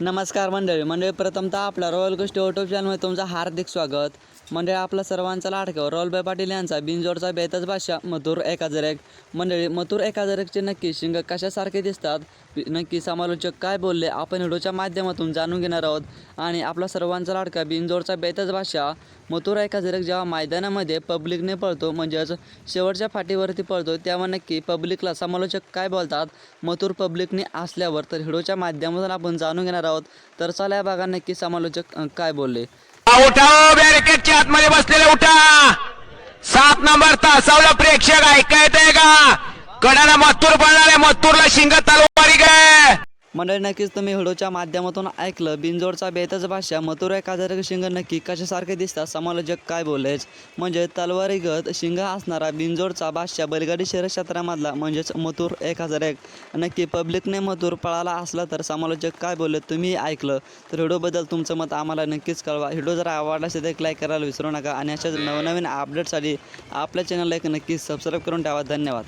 नमस्कार मंडळी मंडळी प्रथमतः आपला रॉयल गोष्टी युट्यूब चॅनलमध्ये तुमचं हार्दिक स्वागत. मंडळी आपला सर्वांचा लाडका रॉलबाई पाटील यांचा बिनजोडचा बेताज भाषा मथुर एकाजरेक मंडळी मथुर एकाजरेकचे नक्की शिंग कशासारखे दिसतात? नक्की समालोचक काय बोलले? आपण व्हिडिओच्या माध्यमातून जाणून घेणार आहोत. आणि आपला सर्वांचा लाडका बिनजोडचा बेतच भाषा मथुर एकाजरेक जेव्हा मैदानामध्ये पब्लिकने पळतो म्हणजेच शेवटच्या फाटीवरती पळतो तेव्हा नक्की पब्लिकला समालोचक काय बोलतात? मथुर पब्लिकने असल्यावर तर व्हिडिओच्या माध्यमातून आपण जाणून घेणार आहोत. तर चला या भागात नक्की समालोचक काय बोलले? उठा हो, बॅरिकेडच्या आतमध्ये बसलेले उठा. सात नंबर तासावला प्रेक्षक ऐकायत आहे का? कडाला मत्तूर आहे मत्तूरला शिंग मंडळी नक्कीच तुम्ही व्हिडिओच्या माध्यमातून ऐकलं. बिनजोडचा बेतच भाषा मथुर एक हजार शिंग नक्की कशासारखे दिसतात? समालोचक काय बोलेच म्हणजे तलवारीगत शिंग असणारा बिनजोडचा भाषा बैलगाडी शहर क्षेत्रामधला म्हणजेच मथुर एक हजार एक. नक्की पब्लिकने मथुर पळाला असला तर समालोचक काय बोलले? तुम्ही ऐकलं. तर व्हिडिओबद्दल तुमचं मत आम्हाला नक्कीच कळवा. व्हिडिओ जर आवडला असेल तर एक लाईक करायला विसरू नका. आणि अशाच नवनवीन अपडेटसाठी आपल्या चॅनलला एक नक्की सबस्क्राईब करून ठेवा. धन्यवाद.